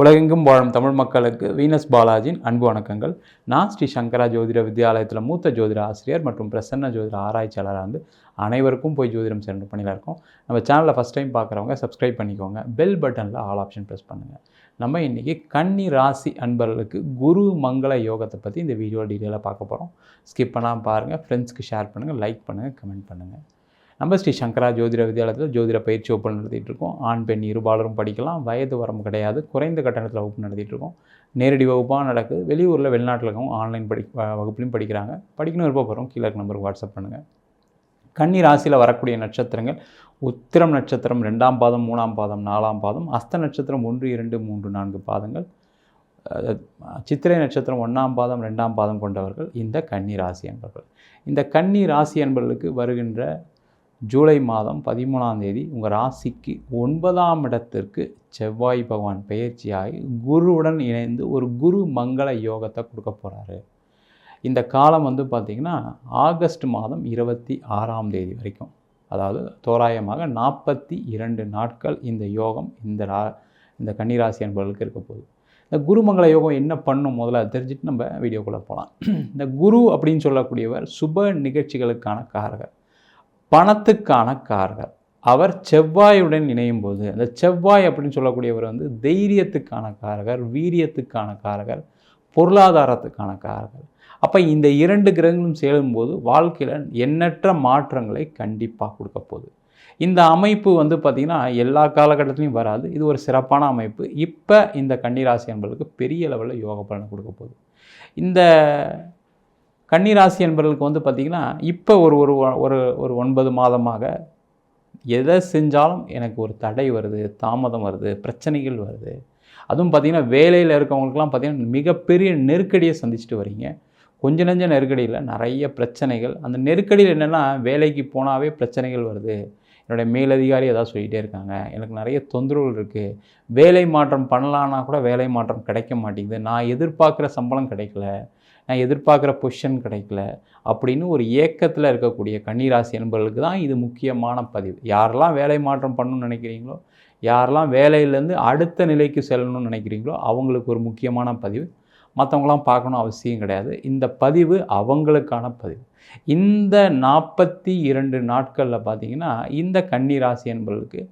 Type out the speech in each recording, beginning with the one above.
உலகெங்கும் வாழும் தமிழ் மக்களுக்கு வீனஸ் பாலாஜியின் அன்பு வணக்கங்கள். நான் ஸ்ரீ சங்கரா ஜோதிட வித்யாலயத்தில் மூத்த ஜோதிட ஆசிரியர் மற்றும் பிரசன்ன ஜோதிட ஆராய்ச்சியாளராக வந்து அனைவருக்கும் போய் ஜோதிடம் சென்று பண்ணியில் இருக்கோம். நம்ம சேனலில் ஃபஸ்ட் டைம் பார்க்குறவங்க சப்ஸ்கிரைப் பண்ணிக்கோங்க. பெல் பட்டனில் ஆல் ஆப்ஷன் ப்ரெஸ் பண்ணுங்கள் நம்ம இன்றைக்கி கன்னி ராசி அன்பர்களுக்கு குரு மங்கள யோகத்தை பற்றி இந்த வீடியோ டீட்டெயிலாக பார்க்க போகிறோம் ஸ்கிப் பண்ணாமல் பாருங்கள் ஃப்ரெண்ட்ஸ்க்கு ஷேர் பண்ணுங்கள் லைக் பண்ணுங்கள் கமெண்ட் பண்ணுங்கள் நம்ம ஸ்ரீ சங்கரா ஜோதிட வித்யாலயத்தில் ஜோதிட பயிற்சி வகுப்பு நடத்திட்டுருக்கோம். ஆண் பெண் இருபாலரும் படிக்கலாம். வயது வரம்பு கிடையாது. குறைந்த கட்டணத்தில் வகுப்பு நடத்திட்டு இருக்கோம் நேரடி வகுப்பாக நடக்குது. வெளியூரில் வெளிநாட்டில் இருக்கவும் ஆன்லைன் படி வ- வகுப்புலையும் படிக்கிறாங்க. படிக்கணும் விருப்பப்படுறோம் கீழே இருக்க நம்பருக்கு வாட்ஸ்அப் பண்ணுங்கள் கன்னி ராசியில் வரக்கூடிய நட்சத்திரங்கள் உத்திரம் நட்சத்திரம் ரெண்டாம் பாதம் மூணாம் பாதம் நாலாம் பாதம் அஸ்த நட்சத்திரம் ஒன்று இரண்டு மூன்று நான்கு பாதங்கள். சித்திரை நட்சத்திரம் ஒன்றாம் பாதம் ரெண்டாம் பாதம் கொண்டவர்கள். இந்த கன்னி ராசி என்பவர்கள் இந்த கன்னி ராசி என்பவர்களுக்கு வருகின்ற ஜூலை மாதம் பதிமூணாம் தேதி உங்கள் ராசிக்கு ஒன்பதாம் இடத்திற்கு செவ்வாய் பகவான் பயிற்சியாகி குருவுடன் இணைந்து ஒரு குரு மங்கள யோகத்தை கொடுக்க போகிறாரு இந்த காலம் வந்து பார்த்திங்கன்னா ஆகஸ்ட் மாதம் இருபத்தி ஆறாம் தேதி வரைக்கும். அதாவது தோராயமாக நாற்பத்தி இரண்டு நாட்கள் இந்த யோகம் இந்த ரா இந்த கன்னிராசி என்பவர்களுக்கு இருக்க போகுது. இந்த குருமங்கள யோகம் என்ன பண்ணும் முதல்ல தெரிஞ்சுட்டு நம்ம வீடியோக்குள்ளே போகலாம் இந்த குரு அப்படின்னு சொல்லக்கூடியவர் சுப நிகழ்ச்சிகளுக்கான காரகர். பணத்துக்கான காரகர் அவர் செவ்வாயுடன் இணையும் போது அந்த செவ்வாய் அப்படின்னு சொல்லக்கூடியவர் வந்து தைரியத்துக்கான காரகர் வீரியத்துக்கான காரகர் பொருளாதாரத்துக்கான காரகர். அப்போ இந்த இரண்டு கிரகங்களும் சேரும்போது வாழ்க்கையில் எண்ணற்ற மாற்றங்களை கண்டிப்பாக கொடுக்க போகுது. இந்த அமைப்பு வந்து பார்த்திங்கன்னா எல்லா காலகட்டத்திலையும் வராது. இது ஒரு சிறப்பான அமைப்பு. இப்போ இந்த கன்னிராசி என்பதற்கு பெரிய லெவலில் யோக பலனை கொடுக்க போகுது. இந்த கன்னிராசி என்பவர்களுக்கு வந்து பார்த்திங்கன்னா இப்போ ஒரு ஒரு ஒரு ஒரு ஒன்பது மாதமாக எதை செஞ்சாலும் எனக்கு ஒரு தடை வருது தாமதம் வருது பிரச்சனைகள் வருது. அதுவும் பார்த்திங்கன்னா வேலையில் இருக்கவங்களுக்குலாம் பார்த்திங்கன்னா மிகப்பெரிய நெருக்கடியை சந்திச்சுட்டு வரீங்க. கொஞ்ச நெஞ்ச நெருக்கடியில் நிறைய பிரச்சனைகள். அந்த நெருக்கடியில் என்னென்னா வேலைக்கு போனாவே பிரச்சனைகள் வருது. என்னுடைய மேலதிகாரி ஏதாவது சொல்லிகிட்டே இருக்காங்க. எனக்கு நிறைய தொந்தரவுகள் இருக்குது வேலை மாற்றம் பண்ணலான்னா கூட வேலை மாற்றம் கிடைக்க மாட்டேங்குது. நான் எதிர்பார்க்குற சம்பளம் கிடைக்கல. நான் எதிர்பார்க்குற பொசிஷன் கிடைக்கல அப்படின்னு ஒரு ஏக்கத்தில் இருக்கக்கூடிய கன்னிராசி என்பவர்களுக்கு தான் இது முக்கியமான பதிவு. யாரெல்லாம் வேலை மாற்றம் பண்ணணும்னு நினைக்கிறீங்களோ யாரெல்லாம் வேலையிலேருந்து அடுத்த நிலைக்கு செல்லணும்னு நினைக்கிறீங்களோ அவங்களுக்கு ஒரு முக்கியமான பதிவு. மற்றவங்களாம் பார்க்கணும் அவசியம் கிடையாது. இந்த பதிவு அவங்களுக்கான பதிவு. இந்த நாற்பத்தி இரண்டு நாட்களில் பார்த்தீங்கன்னா இந்த கன்னிராசி என்பவர்களுக்கு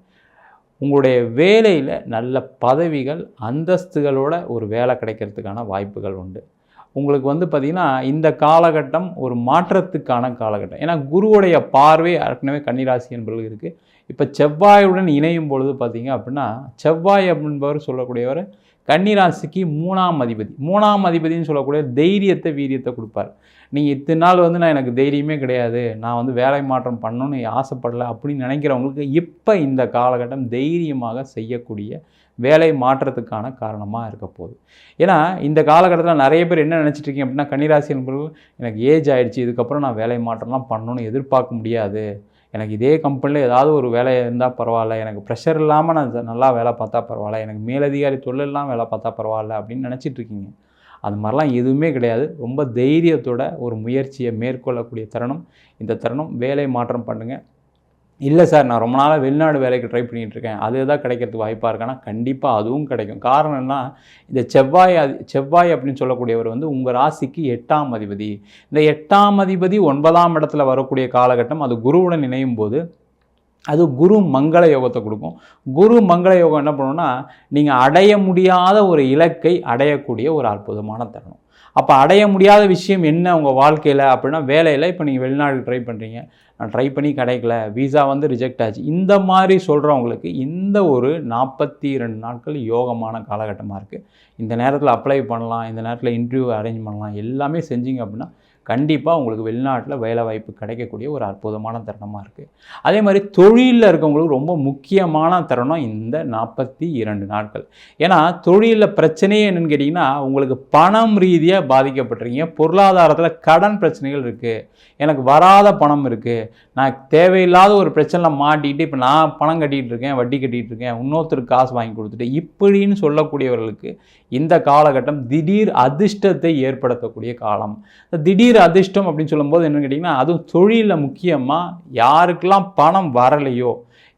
உங்களுடைய வேலையில் நல்ல பதவிகள் அந்தஸ்துகளோட ஒரு வேலை கிடைக்கிறதுக்கான வாய்ப்புகள் உண்டு. உங்களுக்கு வந்து பார்த்திங்கன்னா இந்த காலகட்டம் ஒரு மாற்றத்துக்கான காலகட்டம். ஏன்னா குருவுடைய பார்வை ஏற்கனவே கன்னிராசி என்பது இருக்குது இப்போ செவ்வாயுடன் இணையும் பொழுது பார்த்தீங்க அப்படின்னா செவ்வாய் அப்படின்பவர் சொல்லக்கூடியவர் கன்னிராசிக்கு மூணாம் அதிபதி. மூணாம் அதிபதின்னு சொல்லக்கூடிய தைரியத்தை வீரியத்தை கொடுப்பார். நீங்கள் இத்தனை நாள் வந்து நான் எனக்கு தைரியமே கிடையாது. நான் வந்து வேலை மாற்றம் பண்ணணும்னு ஆசைப்படலை அப்படின்னு நினைக்கிறவங்களுக்கு இப்போ இந்த காலகட்டம் தைரியமாக செய்யக்கூடிய வேலை மாற்றத்துக்கான காரணமாக இருக்க போகுது. ஏன்னா இந்த காலகட்டத்தில் நிறைய பேர் என்ன நினச்சிட்டு இருக்கீங்க அப்படின்னா கன்னிராசி என்பவர்கள் எனக்கு ஏஜ் ஆகிடுச்சு இதுக்கப்புறம் நான் வேலை மாற்றம்லாம் பண்ணணும்னு எதிர்பார்க்க முடியாது. எனக்கு இதே கம்பெனியில் ஏதாவது ஒரு வேலை இருந்தால் பரவாயில்ல. எனக்கு ப்ரெஷர் இல்லாமல் நான் நல்லா வேலை பார்த்தா பரவாயில்ல. எனக்கு மேலதிகாரி தொழிலெல்லாம் வேலை பார்த்தா பரவாயில்ல அப்படின்னு நினச்சிட்டு இருக்கீங்க. அது மாதிரிலாம் எதுவுமே கிடையாது. ரொம்ப தைரியத்தோட ஒரு முயற்சியை மேற்கொள்ளக்கூடிய தருணம். இந்த தருணம் வேலை மாற்றம் பண்ணுங்கள் இல்லை சார் நான் ரொம்ப நாளாக வெளிநாடு வேலைக்கு ட்ரை பண்ணிகிட்டு இருக்கேன் அது எதாவது கிடைக்கிறதுக்கு வாய்ப்பாக இருக்கானா கண்டிப்பாக அதுவும் கிடைக்கும். காரணம் என்ன இந்த செவ்வாய் செவ்வாய் அப்படின்னு சொல்லக்கூடியவர் வந்து உங்கள் ராசிக்கு எட்டாம் அதிபதி. இந்த எட்டாம் அதிபதி ஒன்பதாம் இடத்துல வரக்கூடிய காலகட்டம் அது குருவுடன் இணையும் போது அது குரு மங்கள யோகத்தை கொடுக்கும். குரு மங்கள யோகம் என்ன பண்ணுன்னா நீங்கள் அடைய முடியாத ஒரு இலக்கை அடையக்கூடிய ஒரு அற்புதமான தருணம். அப்போ அடைய முடியாத விஷயம் என்ன உங்கள் வாழ்க்கையில் அப்படின்னா வேலையில் இப்போ நீங்கள் வெளிநாடு ட்ரை பண்ணுறீங்க நான் ட்ரை பண்ணி கிடைக்கல. விசா வந்து ரிஜெக்ட் ஆச்சு. இந்த மாதிரி சொல்கிறவங்களுக்கு இந்த ஒரு நாற்பத்தி ரெண்டு நாட்கள் யோகமான காலகட்டமாக இருக்குது இந்த நேரத்தில் அப்ளை பண்ணலாம் இந்த நேரத்தில் இன்டர்வியூ அரேஞ்ச் பண்ணலாம் எல்லாமே செஞ்சீங்க அப்படின்னா கண்டிப்பாக உங்களுக்கு வெளிநாட்டில் வேலை வாய்ப்பு கிடைக்கக்கூடிய ஒரு அற்புதமான தருணமாக இருக்குது அதே மாதிரி தொழிலில் இருக்கவங்களுக்கு ரொம்ப முக்கியமான தருணம் இந்த நாற்பத்தி இரண்டு நாட்கள். ஏன்னா தொழிலில் பிரச்சனையே என்னென்னு கேட்டிங்கன்னா உங்களுக்கு பணம் ரீதியாக பாதிக்கப்பட்டிருக்கீங்க. பொருளாதாரத்தில் கடன் பிரச்சனைகள் இருக்குது எனக்கு வராத பணம் இருக்குது நான் தேவையில்லாத ஒரு பிரச்சனையில் மாட்டிக்கிட்டு இப்போ நான் பணம் கட்டிகிட்டு இருக்கேன் வட்டி கட்டிகிட்டு இருக்கேன் இன்னொருத்தருக்கு காசு வாங்கி கொடுத்துட்டு இப்படின்னு சொல்லக்கூடியவர்களுக்கு இந்த காலகட்டம் திடீர் அதிர்ஷ்டத்தை ஏற்படுத்தக்கூடிய காலம். இந்த திடீர் அதிர்ஷ்டம் அப்படின்னு சொல்லும்போது என்னென்னு கேட்டிங்கன்னா அதுவும் தொழிலில் முக்கியமாக யாருக்கெல்லாம் பணம் வரலையோ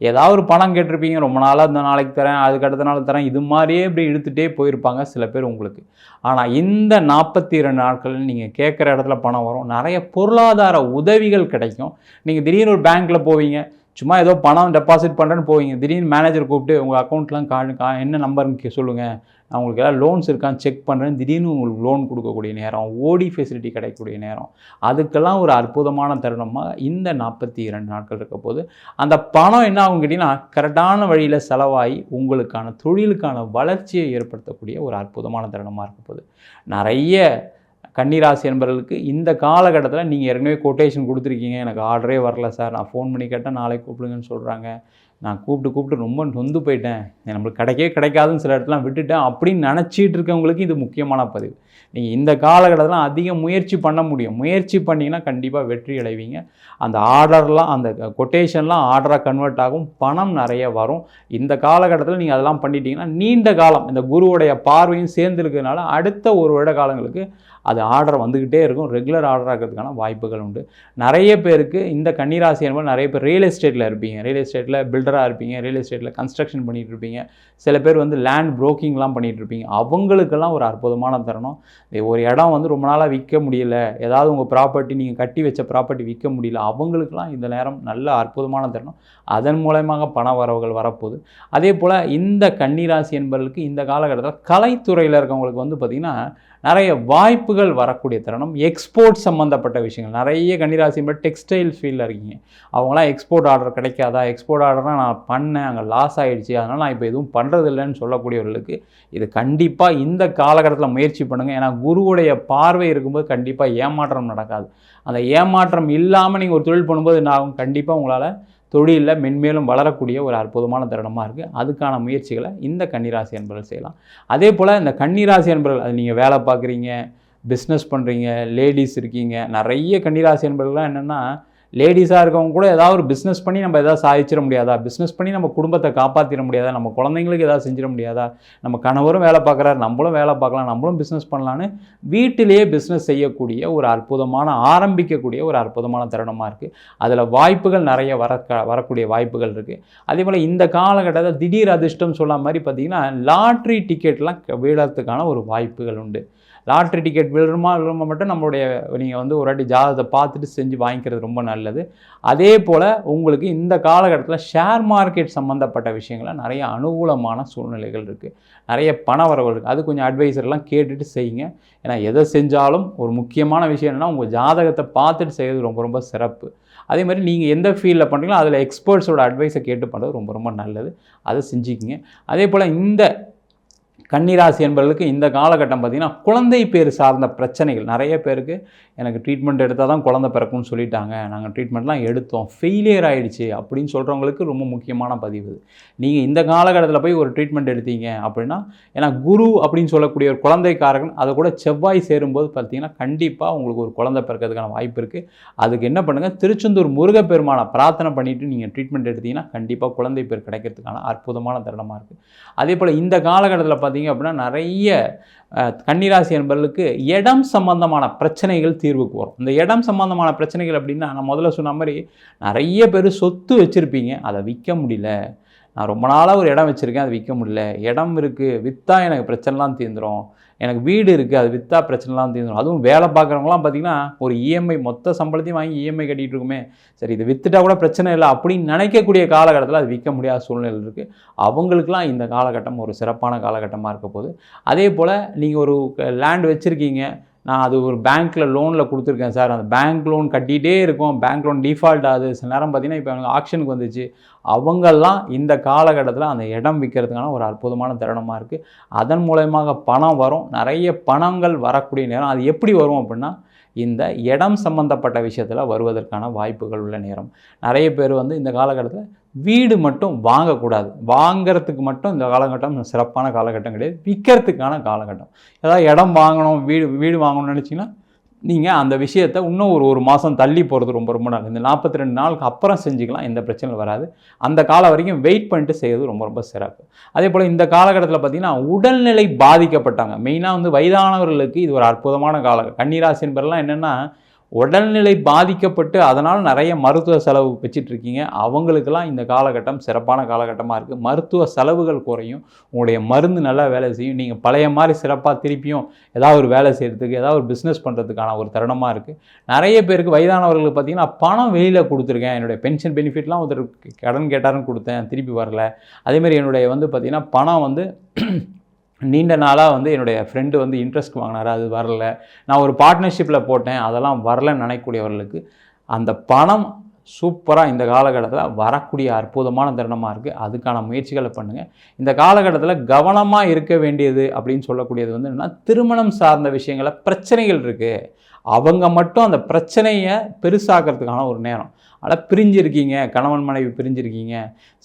ஏதாவது ஒரு பணம் கேட்டிருப்பீங்க ரொம்ப நாளாக இந்த நாளைக்கு தரேன் அதுக்கு அடுத்த நாள் தரேன் இது மாதிரியே இப்படி இழுத்துகிட்டே போயிருப்பாங்க சில பேர் உங்களுக்கு. ஆனால் இந்த நாற்பத்தி ரெண்டு நாட்கள் நீங்கள் கேட்குற இடத்துல பணம் வரும். நிறைய பொருளாதார உதவிகள் கிடைக்கும். நீங்கள் திடீர்னு ஒரு பேங்க்கில் போவீங்க சும்மா ஏதோ பணம் டெபாசிட் பண்ணுறேன்னு போவீங்க. திடீர்னு மேனேஜர் கூப்பிட்டு உங்கள் அக்கௌண்ட்லாம் கா என்ன நம்பருன்னு சொல்லுங்கள் நான் உங்களுக்கு எல்லாம் லோன்ஸ் இருக்கான்னு செக் பண்ணுறேன் திடீர்னு உங்களுக்கு லோன் கொடுக்கக்கூடிய நேரம் ஓடி ஃபெசிலிட்டி கிடைக்கக்கூடிய நேரம். அதுக்கெல்லாம் ஒரு அற்புதமான தருணமாக இந்த நாற்பத்தி இரண்டு நாட்கள் இருக்க போது அந்த பணம் என்ன ஆகும் கேட்டிங்கன்னா கரெக்டான வழியில் செலவாகி உங்களுக்கான தொழிலுக்கான வளர்ச்சியை ஏற்படுத்தக்கூடிய ஒரு அற்புதமான தருணமாக இருக்க போகுது நிறைய கன்னிராசி என்பவர்களுக்கு இந்த காலகட்டத்தில் நீங்கள் ஏற்கனவே கொட்டேஷன் கொடுத்துருக்கீங்க. எனக்கு ஆர்டரே வரல சார். நான் ஃபோன் பண்ணி கேட்டால் நாளைக்கு கூப்பிடுங்கன்னு சொல்கிறாங்க நான் கூப்பிட்டு கூப்பிட்டு ரொம்ப நொந்து போயிட்டேன். நம்மளுக்கு கிடைக்கவே கிடைக்காதுன்னு சில இடத்துலாம் விட்டுட்டேன். அப்படின்னு நினச்சிட்டு இருக்கவங்களுக்கு இது முக்கியமான பதிவு. நீங்கள் இந்த காலகட்டத்தில் அதிக முயற்சி பண்ண முடியும். முயற்சி பண்ணிங்கன்னா கண்டிப்பாக வெற்றி அடைவீங்க. அந்த ஆர்டர்லாம் அந்த கொட்டேஷன்லாம் ஆர்டராக கன்வெர்ட் ஆகும். பணம் நிறைய வரும். இந்த காலகட்டத்தில் நீங்கள் அதெல்லாம் பண்ணிட்டீங்கன்னா நீண்ட காலம் இந்த குருவுடைய பார்வையும் சேர்ந்துருக்கிறதுனால அடுத்த ஒரு வருட காலங்களுக்கு அது ஆர்டர் வந்துக்கிட்டே இருக்கும். ரெகுலர் ஆர்டர் ஆகிறதுக்கான வாய்ப்புகள் உண்டு. நிறைய பேருக்கு இந்த கன்னிராசி என்பது நிறைய பேர் ரியல் எஸ்டேட்டில் இருப்பீங்க. ரியல் எஸ்டேட்டில் பில்டராக இருப்பீங்க ரியல் எஸ்டேட்டில் கன்ஸ்ட்ரக்ஷன் பண்ணிகிட்டு இருப்பீங்க. சில பேர் வந்து லேண்ட் ப்ரோக்கிங்லாம் பண்ணிகிட்டு இருப்பீங்க. அவங்களுக்கெல்லாம் ஒரு அற்புதமான தருணம். ஒரு இடம் வந்து ரொம்ப நாளாக விற்க முடியல. ஏதாவது உங்கள் ப்ராப்பர்ட்டி நீங்கள் கட்டி வச்ச ப்ராப்பர்ட்டி விற்க முடியல. அவங்களுக்கெல்லாம் இந்த நேரம் நல்ல அற்புதமான தருணம். அதன் மூலயமாக பண வரவுகள் வரப்போகுது. அதே போல் இந்த கன்னிராசி என்பவர்களுக்கு இந்த காலகட்டத்தில் கலைத்துறையில் இருக்கவங்களுக்கு வந்து பார்த்திங்கன்னா நிறைய வாய்ப்புகள் வரக்கூடிய தருணம். எக்ஸ்போர்ட் சம்மந்தப்பட்ட விஷயங்கள். நிறைய கன்னிராசி மாதிரி டெக்ஸ்டைல் ஃபீல்டில் இருக்கீங்க. அவங்களாம் எக்ஸ்போர்ட் ஆர்டர் கிடைக்காதா? எக்ஸ்போர்ட் ஆர்டர்னால் நான் பண்ணேன். அங்கே லாஸ் ஆகிடுச்சு அதனால் நான் இப்போ எதுவும் பண்ணுறது இல்லைன்னு சொல்லக்கூடியவர்களுக்கு இது கண்டிப்பாக இந்த காலகட்டத்தில் முயற்சி பண்ணுங்கள் ஏன்னா குருவுடைய பார்வை இருக்கும்போது கண்டிப்பாக ஏமாற்றம் நடக்காது. அந்த ஏமாற்றம் இல்லாமல் நீங்கள் ஒரு தொழில் பண்ணும்போது நான் ஆகும் கண்டிப்பாக உங்களால் தொழிலில் மென்மேலும் வளரக்கூடிய ஒரு அற்புதமான தருணமாக இருக்குது. அதுக்கான முயற்சிகளை இந்த கன்னிராசி என்பர்கள் செய்யலாம். அதே போல் இந்த கன்னிராசி என்பர்கள் அது நீங்கள் வேலை பார்க்குறீங்க பிஸ்னஸ் பண்ணுறீங்க லேடிஸ் இருக்கீங்க நிறைய கன்னிராசி என்பர்கள்லாம் என்னென்னா லேடிஸாக இருக்கவங்க கூட ஏதாவது ஒரு பிஸ்னஸ் பண்ணி நம்ம எதாவது சாதிச்சிட முடியாதா? பிஸ்னஸ் பண்ணி நம்ம குடும்பத்தை காப்பாற்றிட முடியாதா? நம்ம குழந்தைங்களுக்கு ஏதாவது செஞ்சிட முடியாதா? நம்ம கணவரும் வேலை பார்க்குறாரு நம்மளும் வேலை பார்க்கலாம் நம்மளும் பிஸ்னஸ் பண்ணலான்னு வீட்டிலேயே பிஸ்னஸ் செய்யக்கூடிய ஒரு அற்புதமான ஆரம்பிக்கக்கூடிய ஒரு அற்புதமான தருணமாக இருக்குது அதில் வாய்ப்புகள் நிறைய வர வரக்கூடிய வாய்ப்புகள் இருக்குது அதே போல் இந்த காலகட்டத்தில் திடீர் அதிர்ஷ்டம் சொன்ன மாதிரி பார்த்திங்கன்னா லாட்ரி டிக்கெட்லாம் வீழறதுக்கான ஒரு வாய்ப்புகள் உண்டு. லாட்ரி டிக்கெட் விழுமா விழுமா மட்டும் நம்மளுடைய நீங்கள் வந்து ஒரு வாட்டி ஜாதகத்தை பார்த்துட்டு செஞ்சு வாங்கிக்கிறது ரொம்ப நல்லது. அதே போல் உங்களுக்கு இந்த காலகட்டத்தில் ஷேர் மார்க்கெட் சம்மந்தப்பட்ட விஷயங்கள நிறைய அனுகூலமான சூழ்நிலைகள் இருக்குது நிறைய பண வரவு இருக்குது அது கொஞ்சம் அட்வைசர்லாம் கேட்டுட்டு செய்யுங்க. ஏன்னா எதை செஞ்சாலும் ஒரு முக்கியமான விஷயம் என்னென்னா உங்கள் ஜாதகத்தை பார்த்துட்டு செய்கிறது ரொம்ப ரொம்ப சிறப்பு. அதே மாதிரி நீங்கள் எந்த ஃபீல்டில் பண்ணுறீங்களோ அதில் எக்ஸ்பர்ட்ஸோட அட்வைஸை கேட்டு பண்ணுறது ரொம்ப ரொம்ப நல்லது. அதை செஞ்சுக்கிங்க. அதே போல் இந்த கன்னிராசி என்பவர்களுக்கு இந்த காலகட்டம் பார்த்திங்கன்னா குழந்தை பேர் சார்ந்த பிரச்சனைகள். நிறைய பேருக்கு எனக்கு ட்ரீட்மெண்ட் எடுத்தால் தான் குழந்தை பிறக்கும்னு சொல்லிட்டாங்க. நாங்கள் ட்ரீட்மெண்ட்லாம் எடுத்தோம். ஃபெயிலியர் ஆகிடுச்சு அப்படின்னு சொல்கிறவங்களுக்கு ரொம்ப முக்கியமான பதிவு நீங்கள் இந்த காலகட்டத்தில் போய் ஒரு ட்ரீட்மெண்ட் எடுத்தீங்க அப்படின்னா ஏன்னா குரு அப்படின்னு சொல்லக்கூடிய ஒரு குழந்தைக்காரகன் அதை கூட செவ்வாய் சேரும்போது பார்த்தீங்கன்னா கண்டிப்பாக உங்களுக்கு ஒரு குழந்தை பிறக்கிறதுக்கான வாய்ப்பு இருக்குது அதுக்கு என்ன பண்ணுங்கள் திருச்செந்தூர் முருகப்பெருமானை பிரார்த்தனை பண்ணிவிட்டு நீங்கள் ட்ரீட்மெண்ட் எடுத்தீங்கன்னா கண்டிப்பாக குழந்தை பேர் கிடைக்கிறதுக்கான அற்புதமான தருணமாக இருக்குது அதே போல் இந்த காலகட்டத்தில் பார்த்தீங்கன்னா பார்த்தீங்க அப்படின்னா நிறைய கன்னிராசி என்பர்களுக்கு இடம் சம்பந்தமான பிரச்சனைகள் தீர்வுக்கு வரும். இந்த இடம் சம்பந்தமான பிரச்சனைகள் அப்படின்னா நான் முதல்ல சொன்ன மாதிரி நிறைய பேர் சொத்து வச்சுருப்பீங்க. அதை விற்க முடியல. நான் ரொம்ப நாளாக ஒரு இடம் வச்சுருக்கேன் அது விற்க முடியல. இடம் இருக்குது விற்றா எனக்கு பிரச்சனைலாம் தீர்ந்துடும் எனக்கு வீடு இருக்குது அது விற்றா பிரச்சனைலாம் தீர்ந்துடும் அதுவும் வேலை பார்க்குறவங்களாம் பார்த்திங்கன்னா ஒரு இஎம்ஐ மொத்த சம்பளத்தையும் வாங்கி இஎம்ஐ கட்டிகிட்டு இருக்குமே. சரி இது விற்றுட்டா கூட பிரச்சனை இல்லை அப்படின்னு நினைக்கக்கூடிய காலகட்டத்தில் அது விற்க முடியாத சூழ்நிலை இருக்குது அவங்களுக்குலாம் இந்த காலகட்டம் ஒரு சிறப்பான காலகட்டமாக இருக்க போகுது. அதே போல் நீங்கள் ஒரு லேண்ட் வச்சுருக்கீங்க. நான் அது ஒரு பேங்க்கில் லோனில் கொடுத்துருக்கேன் சார். அந்த பேங்க் லோன் கட்டிகிட்டே இருக்கும். பேங்க் லோன் டிஃபால்ட் ஆகுது. சில நேரம் பார்த்தீங்கன்னா இப்போ எனக்கு ஆக்ஷனுக்கு வந்துச்சு. அவங்கெல்லாம் இந்த காலகட்டத்தில் அந்த இடம் விற்கிறதுக்கான ஒரு அற்புதமான தருணமாக இருக்குது அதன் மூலயமாக பணம் வரும். நிறைய பணங்கள் வரக்கூடிய நேரம். அது எப்படி வரும் அப்படின்னா இந்த இடம் சம்மந்தப்பட்ட விஷயத்தில் வருவதற்கான வாய்ப்புகள் உள்ள நேரம். நிறைய பேர் வந்து இந்த காலகட்டத்தில் வீடு மட்டும் வாங்கக்கூடாது. வாங்கிறதுக்கு மட்டும் இந்த காலகட்டம் சிறப்பான காலகட்டம் கிடையாது. விற்கிறதுக்கான காலகட்டம். ஏதாவது இடம் வாங்கணும் வீடு வீடு வாங்கணும்னு நினச்சிங்கன்னா நீங்கள் அந்த விஷயத்தை இன்னும் ஒரு ஒரு மாதம் தள்ளி போகிறது ரொம்ப ரொம்ப நல்லது. இந்த நாற்பத்தி ரெண்டு நாளுக்கு அப்புறம் செஞ்சுக்கலாம் எந்த பிரச்சனையும் வராது. அந்த காலம் வரைக்கும் வெயிட் பண்ணிட்டு செய்கிறது ரொம்ப ரொம்ப சிறப்பு. அதே போல் இந்த காலகட்டத்தில் பார்த்தீங்கன்னா உடல்நிலை பாதிக்கப்பட்டாங்க. மெயினாக வந்து வயதானவர்களுக்கு இது ஒரு அற்புதமான காலம் கன்னிராசி என்பதெல்லாம் என்னென்னா உடல்நிலை பாதிக்கப்பட்டு அதனால் நிறைய மருத்துவ செலவு வச்சிட்ருக்கீங்க அவங்களுக்கெல்லாம் இந்த காலகட்டம் சிறப்பான காலகட்டமாக இருக்குது மருத்துவ செலவுகள் குறையும். உங்களுடைய மருந்து நல்லா வேலை செய்யும். நீங்கள் பழைய மாதிரி சிறப்பாக திருப்பியும் ஏதாவது ஒரு வேலை செய்கிறதுக்கு ஏதாவது ஒரு பிஸ்னஸ் பண்ணுறதுக்கான ஒரு தருணமாக இருக்குது நிறைய பேருக்கு வயதானவர்களுக்கு பார்த்தீங்கன்னா பணம் வெளியில் கொடுத்துருக்கேன். என்னுடைய பென்ஷன் பெனிஃபிட்லாம் ஒருத்தர் கடன் கேட்டாருன்னு கொடுத்தேன். திருப்பி வரல. அதேமாதிரி என்னுடைய வந்து பார்த்திங்கன்னா பணம் வந்து நீண்ட நாளாக வந்து என்னுடைய ஃப்ரெண்டு வந்து இன்ட்ரெஸ்ட் வாங்கினார் அது வரல. நான் ஒரு பார்ட்னர்ஷிப்பில் போட்டேன் அதெல்லாம் வரலன்னு நினைக்கக்கூடியவர்களுக்கு அந்த பணம் சூப்பராக இந்த காலகட்டத்தில் வரக்கூடிய அற்புதமான தருணமாக இருக்குது அதுக்கான முயற்சிகளை பண்ணுங்கள் இந்த காலகட்டத்தில் கவனமாக இருக்க வேண்டியது அப்படின்னு சொல்லக்கூடியது வந்து என்னென்னா திருமணம் சார்ந்த விஷயங்களில் பிரச்சனைகள் இருக்குது அவங்க மட்டும் அந்த பிரச்சனையை பெருசாக்கிறதுக்கான ஒரு நேரம். ஆனால் பிரிஞ்சிருக்கீங்க கணவன் மனைவி பிரிஞ்சிருக்கீங்க.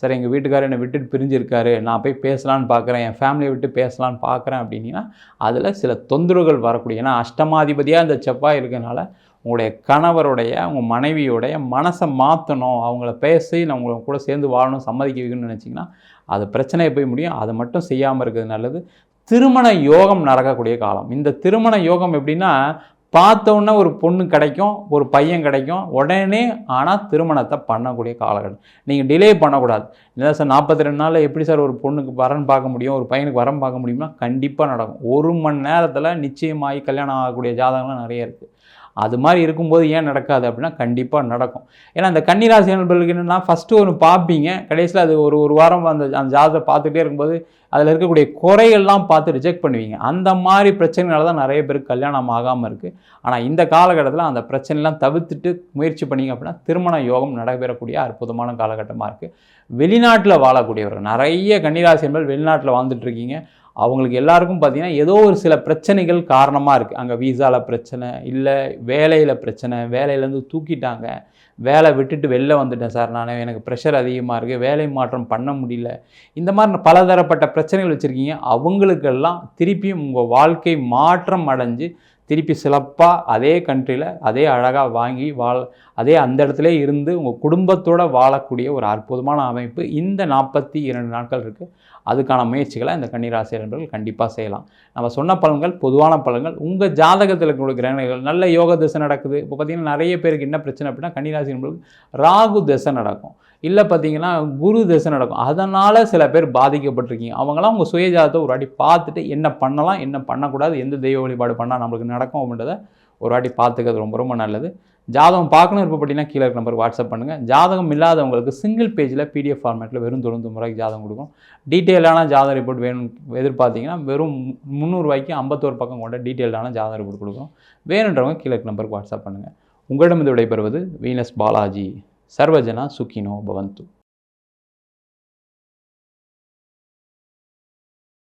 சரி எங்கள் வீட்டுக்காரர் என்னை விட்டுட்டு பிரிஞ்சிருக்காரு. நான் போய் பேசலான்னு பார்க்குறேன் என் ஃபேமிலியை விட்டு பேசலான்னு பார்க்குறேன் அப்படின்னா அதில் சில தொந்தரவுகள் வரக்கூடிய. ஏன்னா அஷ்டமாதிபதியாக இந்த செவ்வாய் இருக்கனால உங்களுடைய கணவருடைய உங்கள் மனைவியோடைய மனசை மாற்றணும் அவங்கள பேசி நான் உங்களை கூட சேர்ந்து வாழணும் சம்மதிக்க வைக்கணும்னு நினச்சிங்கன்னா அது பிரச்சனையை போய் முடியும். அதை மட்டும் செய்யாமல் இருக்கிறது நல்லது. திருமண யோகம் நடக்கக்கூடிய காலம். இந்த திருமண யோகம் எப்படின்னா பார்த்தோன்னே ஒரு பொண்ணு கிடைக்கும் ஒரு பையன் கிடைக்கும். உடனே ஆனால் திருமணத்தை பண்ணக்கூடிய காலகட்டம். நீங்கள் டிலே பண்ணக்கூடாது. இல்லை சார் நாற்பத்தி ரெண்டு நாளில் எப்படி சார் ஒரு பொண்ணுக்கு வரன் பார்க்க முடியும்? ஒரு பையனுக்கு வரன் பார்க்க முடியும்னா கண்டிப்பாக நடக்கும். ஒரு மணி நேரத்தில் நிச்சயமாகி கல்யாணம் ஆகக்கூடிய ஜாதகம்லாம் நிறைய இருக்குது அது மாதிரி இருக்கும்போது ஏன் நடக்காது அப்படின்னா கண்டிப்பாக நடக்கும். ஏன்னா அந்த கன்னிராசி நண்பர்களுக்கு என்னென்னா ஃபஸ்ட்டு ஒன்று பார்ப்பீங்க. கடைசியில் அது ஒரு ஒரு வாரம் அந்த அந்த ஜாதகத்தை பார்த்துட்டே இருக்கும்போது அதில் இருக்கக்கூடிய குறைகள்லாம் பார்த்து ரிஜெக்ட் பண்ணுவீங்க. அந்த மாதிரி பிரச்சனைனால தான் நிறைய பேருக்கு கல்யாணம் ஆகாமல் இருக்குது ஆனால் இந்த காலகட்டத்தில் அந்த பிரச்சனைலாம் தவிர்த்துட்டு முயற்சி பண்ணிங்க அப்படின்னா திருமண யோகம் நடைபெறக்கூடிய அற்புதமான காலகட்டமாக இருக்குது வெளிநாட்டில் வாழக்கூடியவர்கள் நிறைய கன்னிராசி என்பது வெளிநாட்டில் வாழ்ந்துட்டு இருக்கீங்க. அவங்களுக்கு எல்லாருக்கும் பார்த்தீங்கன்னா ஏதோ ஒரு சில பிரச்சனைகள் காரணமாக இருக்குது அங்கே வீசாவில் பிரச்சனை இல்லை வேலையில் பிரச்சனை வேலையிலேருந்து தூக்கிட்டாங்க. வேலை விட்டுட்டு வெளில வந்துட்டேன் சார் நான். எனக்கு ப்ரெஷர் அதிகமாக இருக்குது வேலை மாற்றம் பண்ண முடியல. இந்த மாதிரி பலதரப்பட்ட பிரச்சனைகள் வச்சுருக்கீங்க. அவங்களுக்கெல்லாம் திருப்பியும் உங்கள் வாழ்க்கை மாற்றம் அடைஞ்சு திருப்பி சிறப்பாக அதே கண்ட்ரியில் அதே அழகாக வாங்கி வாழ் அதே அந்த இடத்துல இருந்து உங்கள் குடும்பத்தோடு வாழக்கூடிய ஒரு அற்புதமான அமைப்பு இந்த நாற்பத்தி இரண்டு நாட்கள் இருக்குது அதுக்கான முயற்சிகளை இந்த கன்னிராசி நண்பர்கள் கண்டிப்பாக செய்யலாம். நம்ம சொன்ன பலன்கள் பொதுவான பலன்கள் உங்கள் ஜாதகத்தில் இருக்கக்கூடிய கிரகணிகள் நல்ல யோக திசை நடக்குது. இப்போ பார்த்தீங்கன்னா நிறைய பேருக்கு என்ன பிரச்சனை அப்படின்னா கன்னிராசி நண்பர்களுக்கு ராகு திசை நடக்கும். இல்லை பார்த்தீங்கன்னா குரு தசை நடக்கும். அதனால் சில பேர் பாதிக்கப்பட்டிருக்கீங்க. அவங்களாம் உங்கள் சுயஜாதத்தை ஒரு வாட்டி பார்த்துட்டு என்ன பண்ணலாம் என்ன பண்ணக்கூடாது எந்த தெய்வ வழிபாடு பண்ணால் நம்மளுக்கு நடக்கும் அப்படின்றத ஒரு வாட்டி பார்த்துக்கிறது ரொம்ப ரொம்ப நல்லது. ஜாதகம் பார்க்கணும் விருப்பப்பட்டீங்கன்னா கீழே இருக்க நம்பருக்கு வாட்ஸ்அப் பண்ணுங்கள் ஜாதகம் இல்லாதவங்களுக்கு சிங்கிள் பேஜில் பிடிஎஃப் ஃபார்மேட்டில் வெறும் தொண்ணூறு முறைக்கு ஜாதகம் கொடுக்கும் டீட்டெயிலான ஜாதக ரிப்போர்ட் வேணும் எதிர்பார்த்தீங்கன்னா வெறும் முந்நூறுரூவாய்க்கு ஐம்பத்தோரு பக்கம் கொண்ட டீட்டெயிலான ஜாதக ரிப்போர்ட் கொடுக்கும் வேணுன்றவங்க கீழே இருக்க நம்பருக்கு வாட்ஸ்அப் பண்ணுங்கள் உங்களிடம் இது விடைபெறுவது வீனஸ் பாலாஜி. ಸರ್ವಜನ ಸುಖಿನೋ ಭವಂತು